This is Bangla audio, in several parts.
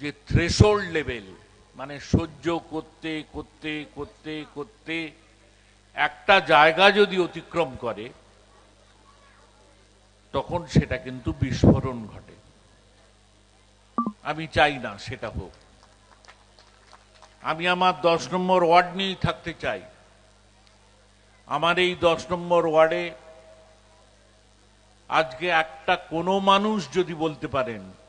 যে থ্রেশোল্ড লেভেল মানে সহ্য করতে করতে করতে করতে একটা জায়গা যদি অতিক্রম করে, তখন সেটা কিন্তু বিস্ফোরণ ঘটে। আমি চাই না সেটা হোক। আমি আমার দশ নম্বর ওয়ার্ড নিয়েই থাকতে চাই। আমার এই দশ নম্বর ওয়ার্ডে আজকে একটা কোনো মানুষ যদি বলতে পারেন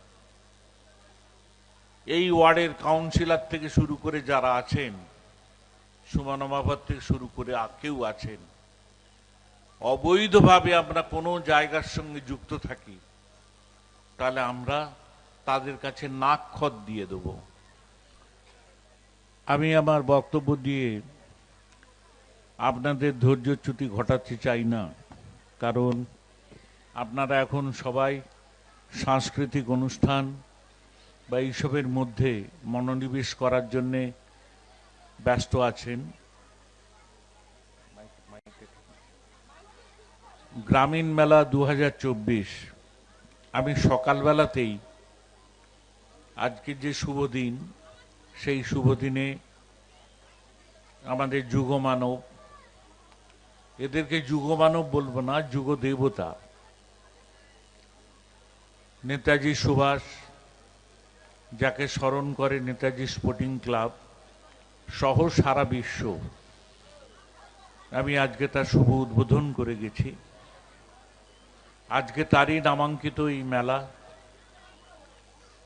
এই ওয়ার্ডের কাউন্সিলর থেকে শুরু করে যারা আছেন সুমানমাবাদ থেকে শুরু করে কেউ আছেন, অবৈধভাবে আমরা কোনো জায়গার সঙ্গে যুক্ত থাকি, তাহলে আমরা তাদের কাছে নাক খত দিয়ে দেব। আমি আমার বক্তব্য দিয়ে আপনাদের ধৈর্যচ্যুতি ঘটাতে চাই না, কারণ আপনারা এখন সবাই সাংস্কৃতিক অনুষ্ঠান বা এইসবের মধ্যে মনোনিবেশ করার জন্যে ব্যস্ত আছেন। গ্রামীণ মেলা দু হাজার চব্বিশ। আমি সকালবেলাতেই আজকে যে শুভ দিন, সেই শুভ দিনে আমাদের যুগমানব, এদেরকে যুগমানব বলব না যুগ দেবতা নেতাজি সুভাষ যাকে স্মরণ করে নেতাজি স্পোর্টিং ক্লাব, সহ সারা বিশ্ব। আমি আজকে তার শুভ উদ্বোধন করে গেছি। আজকে তারই নামাঙ্কিত এই মেলা।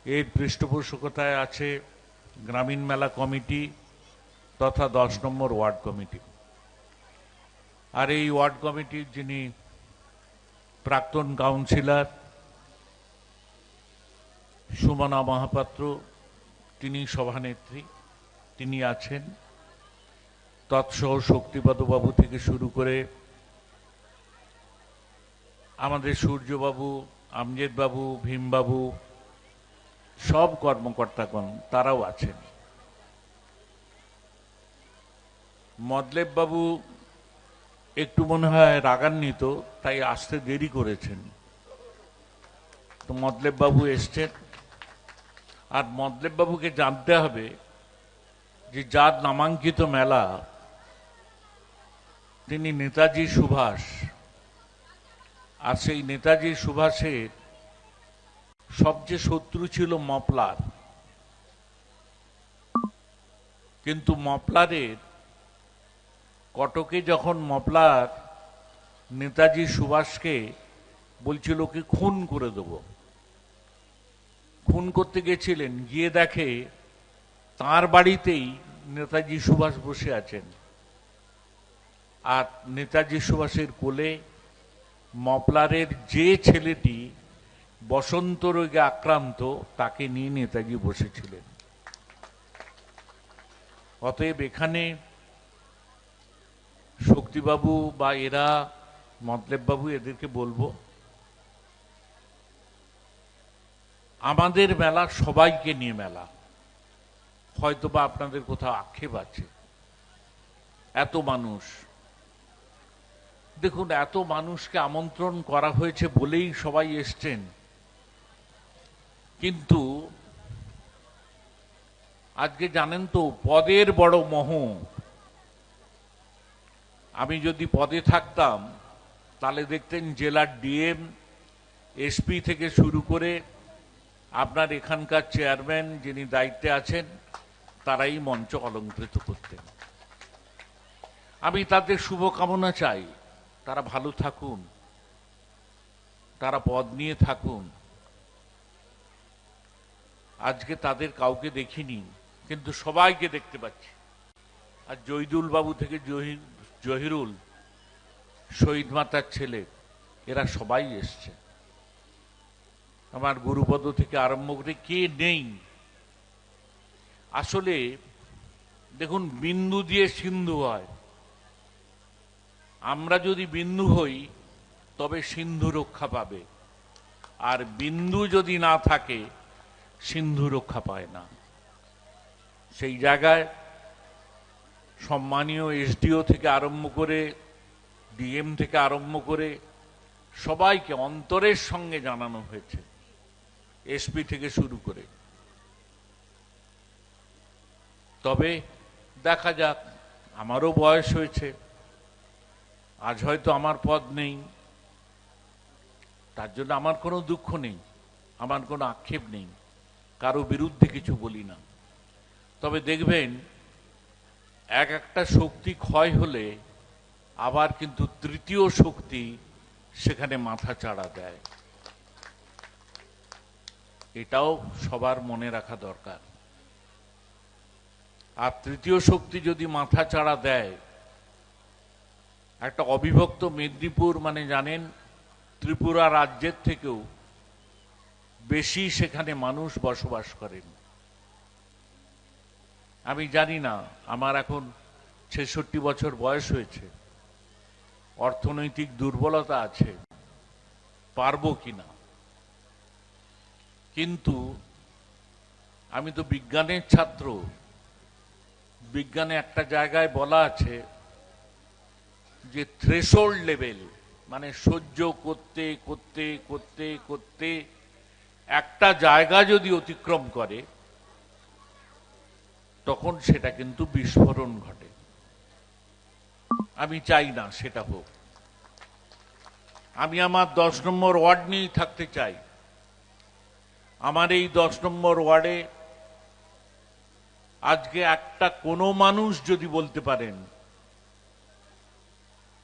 এর পৃষ্ঠপোষকতায় আছে গ্রামীণ মেলা কমিটি তথা দশ নম্বর ওয়ার্ড কমিটি। আর এই ওয়ার্ড কমিটির যিনি প্রাক্তন কাউন্সিলর সুমনা মহাপাত্র, তিনি সভানেত্রী, তিনি আছেন। তৎসহ শক্তিপদবাবু থেকে শুরু করে আমাদের সূর্যবাবু, আমজেদবাবু, ভীমবাবু, সব কর্মকর্তাগণ, তারাও আছেন। মদলেব বাবু একটু মনে হয় রাগান্বিত, তাই আসতে দেরি করেছেন। তো মদলেব বাবু এসছেন। আর মদলেব বাবুকে জানতে হবে যে যার নামাঙ্কিত মেলা তিনি নেতাজি সুভাষ। আর সেই নেতাজি সুভাষের সবচেয়ে শত্রু ছিল মপলার। কিন্তু মপলারের কটকে যখন মপলার নেতাজি সুভাষকে বলছিল কি খুন করে দেব খুন করতে গেছিলেন, গিয়ে দেখে তার বাড়িতেই নেতাজি সুভাষ বসে আছেন। আর নেতাজি সুভাষের কোলে মপলারের যে ছেলেটি বসন্ত রোগে আক্রান্ত, তাকে নিয়ে নেতাজি বসেছিলেন। অতএব এখানে শক্তিবাবু বা এরা মতলেববাবু এদেরকে বলব আমাদের মেলা সবাইকে নিয়ে মেলা। হয়তো বা আপনাদের কোথাও আক্ষেপ আছে। এত মানুষ। দেখুন, এত মানুষকে আমন্ত্রণ করা হয়েছে বলেই সবাই এসছেন। কিন্তু আজকে জানেন তো, পদের বড় মোহ। আমি যদি পদে থাকতাম, তাহলে দেখতেন জেলার ডিএম, এসপি থেকে শুরু করে আপনার এখানকার চেয়ারম্যান যিনি দায়িত্বে আছেন, তারাই মঞ্চ অলঙ্কৃত করতেন। আমি তাদের শুভকামনা চাই। তারা ভালো থাকুন। তারা পদ নিয়ে থাকুন। আজকে তাদের কাউকে দেখিনি, কিন্তু সবাইকে দেখতে পাচ্ছি। আর জহিদুল বাবু থেকে জহি- জহিরুল, শহীদ মাতার ছেলে, এরা সবাই এসছে। আমার গুরুপদ থেকে আরম্ভ করে কে নেই? আসলে, দেখুন, বিন্দু দিয়ে সিন্ধু হয়। আমরা যদি বিন্দু হই, তবে সিন্ধু রক্ষা পাবে। আর বিন্দু যদি না থাকে, সিন্ধু রক্ষা পায় না। সেই জায়গায় সম্মানীয় এসডিও থেকে আরম্ভ করে, ডিএম থেকে আরম্ভ করে, সবাইকে অন্তরের সঙ্গে জানানো হয়েছে। এসপি থেকে শুরু করে। তবে দেখা যাক, আমারও বয়স হয়েছে। আজ হয়তো আমার পদ নেই। তার জন্য আমার কোনো দুঃখ নেই, আমার কোনো আক্ষেপ নেই। কারও বিরুদ্ধে কিছু বলি না। তবে দেখবেন, এক একটা শক্তি ক্ষয় হলে আবার কিন্তু তৃতীয় শক্তি সেখানে মাথা চাড়া দেয়। এটাও সবার মনে রাখা দরকার। আর তৃতীয় শক্তি যদি মাথা চাড়া দেয়, একটা অবিভক্ত মেদিনীপুর মানে জানেন, ত্রিপুরা রাজ্যের থেকেও বেশি সেখানে মানুষ বসবাস করেন। আমি জানি না, আমার এখন ছেষট্টি বছর বয়স হয়েছে। অর্থনৈতিক দুর্বলতা আছে, পারব কিনা? কিন্তু আমি তো বিজ্ঞানের ছাত্র। বিজ্ঞানে একটা জায়গায় বলা আছে যে থ্রেশোল্ড লেভেল মানে সহ্য করতে করতে করতে করতে একটা জায়গা যদি অতিক্রম করে, তখন সেটা কিন্তু বিস্ফোরণ ঘটে। আমি চাই না সেটা হোক। আমি আমার দশ নম্বর ওয়ার্ড নিয়েই থাকতে চাই। আমার এই দশ নম্বর ওয়ার্ডে আজকে একটা কোনো মানুষ যদি বলতে পারেন,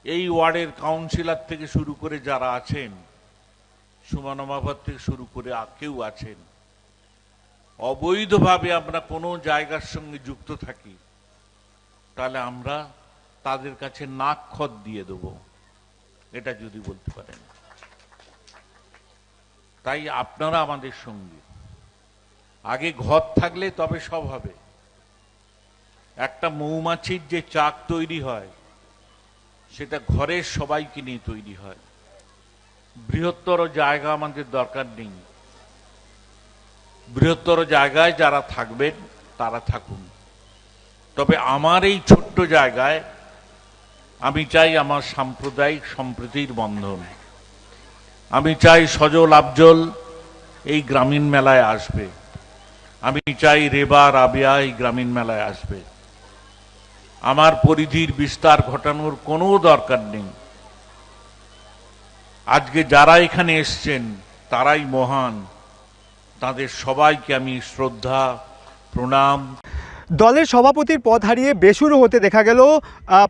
এই ওয়ার্ডের কাউন্সিলর থেকে শুরু করে যারা আছেন, সুমান মাভাত থেকে শুরু করে কেউ আছেন, অবৈধভাবে আমরা কোনো জায়গার সঙ্গে যুক্ত থাকি, তাহলে আমরা তাদের কাছে নাক খত দিয়ে দেব, এটা যদি বলতে পারেন। তাই আপনারা আমাদের সঙ্গে। আগে ঘর থাকলে তবে সব হবে। একটা মৌমাছির যে চাক তৈরি হয়, সেটা ঘরের সবাইকে নিয়ে তৈরি হয়। বৃহত্তর জায়গা আমাদের দরকার নেই। বৃহত্তর জায়গায় যারা থাকবেন, তারা থাকুন। তবে আমার এই ছোট্ট জায়গায় আমি চাই আমার সাম্প্রদায়িক সম্প্রীতির বন্ধন। আমি চাই সজল আফজল এই গ্রামীণ মেলায় আসবে। আমি চাই রেবা রাবিয়া এই গ্রামীণ মেলায় আসবে। আমার পরিধির বিস্তার ঘটানোর কোনো দরকার নেই। আজকে যারা এখানে এসছেন, তারাই মহান। তাদের সবাইকে আমি শ্রদ্ধা, প্রণাম। দলের সভাপতির পদ হারিয়ে বেসুরো হতে দেখা গেল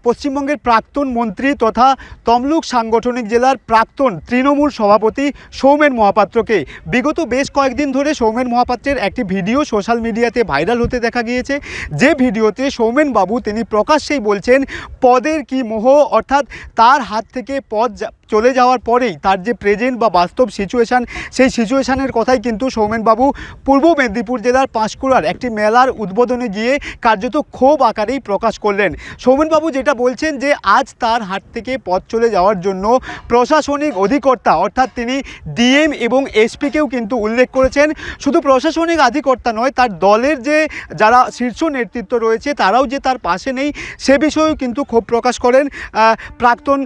পশ্চিমবঙ্গের প্রাক্তন মন্ত্রী তথা তমলুক সাংগঠনিক জেলার প্রাক্তন তৃণমূল সভাপতি সৌমেন মহাপাত্রকে। বিগত বেশ কয়েকদিন ধরে সৌমেন মহাপাত্রের একটি ভিডিও সোশ্যাল মিডিয়াতে ভাইরাল হতে দেখা গিয়েছে। যে ভিডিওতে সৌমেন বাবু তিনি প্রকাশ্যেই বলছেন, পদের কি মোহ? অর্থাৎ তার হাত থেকে পদ চলে যাওয়ার পরেই তার যে প্রেজেন্ট বা বাস্তব সিচুয়েশান সেই সিচুয়েশানের কথাই কিন্তু সৌমেনবাবু পূর্ব মেদিনীপুর জেলার পাঁশকুড়ার একটি মেলার উদ্বোধনে গিয়ে কার্যত ক্ষোভ আকারেই প্রকাশ করলেন। সৌমেনবাবু যেটা বলছেন যে, আজ তার হাত থেকে পথ চলে যাওয়ার জন্য প্রশাসনিক অধিকর্তা অর্থাৎ তিনি ডিএম এবং এসপিকেও কিন্তু উল্লেখ করেছেন। শুধু প্রশাসনিক অধিকর্তা নয়, তার দলের যে যারা শীর্ষ নেতৃত্ব রয়েছে, তারাও যে তার পাশে নেই, সে বিষয়েও কিন্তু ক্ষোভ প্রকাশ করেন প্রাক্তন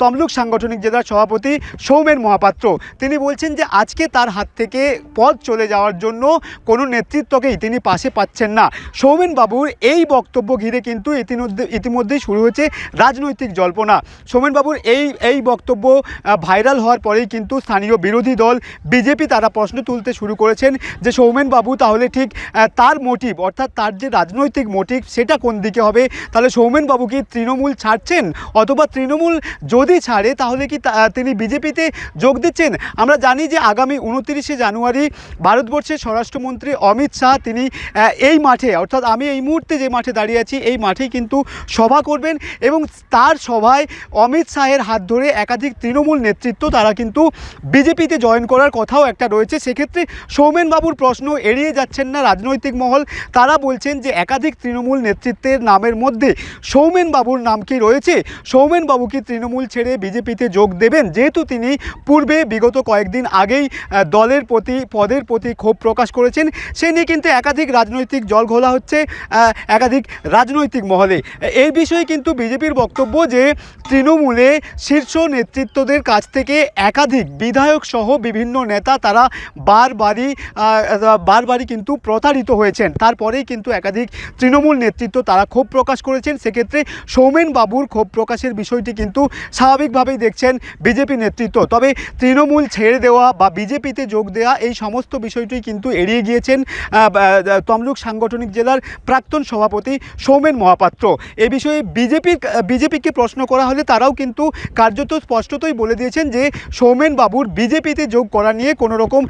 তমলুক সাংগঠনিক জেলার সভাপতি সৌমেন মহাপাত্র। তিনি বলছেন যে, আজকে তার হাত থেকে পদ চলে যাওয়ার জন্য কোনো নেতৃত্বকেই তিনি পাশে পাচ্ছেন না। সৌমেন বাবুর এই বক্তব্য ঘিরে কিন্তু ইতিমধ্যে, ইতিমধ্যেই শুরু হয়েছে রাজনৈতিক জল্পনা। সৌমেন বাবুর এই এই বক্তব্য ভাইরাল হওয়ার পরেই কিন্তু স্থানীয় বিরোধী দল, বিজেপি তারা প্রশ্ন তুলতে শুরু করেছেন যে, সৌমেন বাবু তাহলে ঠিক তার মোটিভ অর্থাৎ তার যে রাজনৈতিক মোটিভ সেটা কোন দিকে হবে? তাহলে সৌমেন বাবু কি তৃণমূল ছাড়ছেন? অথবা তৃণমূল যদি ছাড়ে তাহলে কি তিনি বিজেপিতে যোগ দিচ্ছেন? আমরা জানি যে আগামী উনতিরিশে জানুয়ারি ভারতবর্ষের স্বরাষ্ট্রমন্ত্রী অমিত শাহ তিনি এই মাঠে, অর্থাৎ আমি এই মুহূর্তে যে মাঠে দাঁড়িয়ে আছি, এই মাঠেই কিন্তু সভা করবেন এবং তার সভায় অমিত শাহের হাত ধরে একাধিক তৃণমূল নেতৃত্ব, তারা কিন্তু বিজেপিতে জয়েন করার কথাও একটা রয়েছে। সেক্ষেত্রে সৌমেন বাবুর প্রশ্ন এড়িয়ে যাচ্ছেন না রাজনৈতিক মহল। তারা বলছেন যে একাধিক তৃণমূল নেতৃত্বের নামের মধ্যে সৌমেন বাবুর নাম কি রয়েছে? সৌমেন বাবু কি তৃণমূল ছেড়ে বিজেপিতে যোগ দেবেন। যেহেতু তিনি পূর্বে বিগত কয়েকদিন আগেই দলের প্রতি, পদের প্রতি ক্ষোভ প্রকাশ করেছেন, সে নিয়ে কিন্তু একাধিক রাজনৈতিক জল ঘোলা হচ্ছে একাধিক রাজনৈতিক মহলে। এই বিষয়ে কিন্তু বিজেপির বক্তব্য যে, তৃণমূলে শীর্ষ নেতৃত্বদের কাছ থেকে একাধিক বিধায়ক সহ বিভিন্ন নেতা তারা বারবারই বারবারই কিন্তু প্রতারিত হয়েছেন। তারপরেই কিন্তু একাধিক তৃণমূল নেতৃত্ব তারা ক্ষোভ প্রকাশ করেছেন। সেক্ষেত্রে সৌমেন বাবুর ক্ষোভ প্রকাশের বিষয়টি কিন্তু স্বাভাবিকভাবেই দেখছেন বিজেপি নেতৃত্ব। তবে তৃণমূল ছেড়ে দেওয়া বা বিজেপিতে যোগ দেওয়া এই সমস্ত বিষয়টি কিন্তু এড়িয়ে গিয়েছেন তমলুক সাংগঠনিক জেলার প্রাক্তন সভাপতি সৌমেন মহাপাত্র। এ বিষয়ে বিজেপির বিজেপিকে প্রশ্ন করা হলে তারাও কিন্তু কার্যত স্পষ্টতই বলে দিয়েছেন যে সৌমেন বাবুর বিজেপিতে যোগ করা নিয়ে কোনো রকম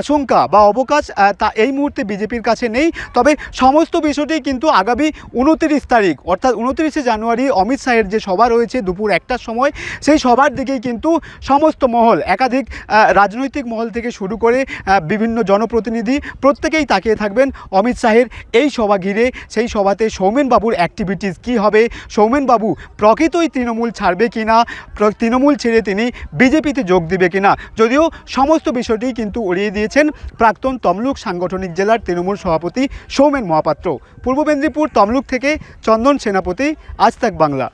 আশঙ্কা বা অবকাশ তা এই মুহূর্তে বিজেপির কাছে নেই। তবে সমস্ত বিষয়টি কিন্তু আগামী উনতিরিশ তারিখ, অর্থাৎ উনতিরিশে জানুয়ারি অমিত শাহের যে সভা রয়েছে দুপুর একটার সময় সেই সভার দিকেই কিন্তু সমস্ত মহল, একাধিক রাজনৈতিক মহল থেকে শুরু করে বিভিন্ন জনপ্রতিনিধি প্রত্যেকেই তাকিয়ে থাকবেন অমিত শাহের এই সভা ঘিরে সেই সভাতে সৌমেন বাবুর অ্যাক্টিভিটিস কী হবে? সৌমেন বাবু, প্রকৃতই তৃণমূল ছাড়বে কিনা? প্র- তৃণমূল ছেড়ে তিনি বিজেপিতে যোগ দিবে কি না যদিও সমস্ত বিষয়টি কিন্তু উড়িয়ে দিয়েছেন প্রাক্তন তমলুক সাংগঠনিক জেলার তৃণমূল সভাপতি সৌমেন মহাপাত্র। পূর্ব মেদিনীপুর তমলুক থেকে চন্দন সেনাপতি আজ তাক বাংলা।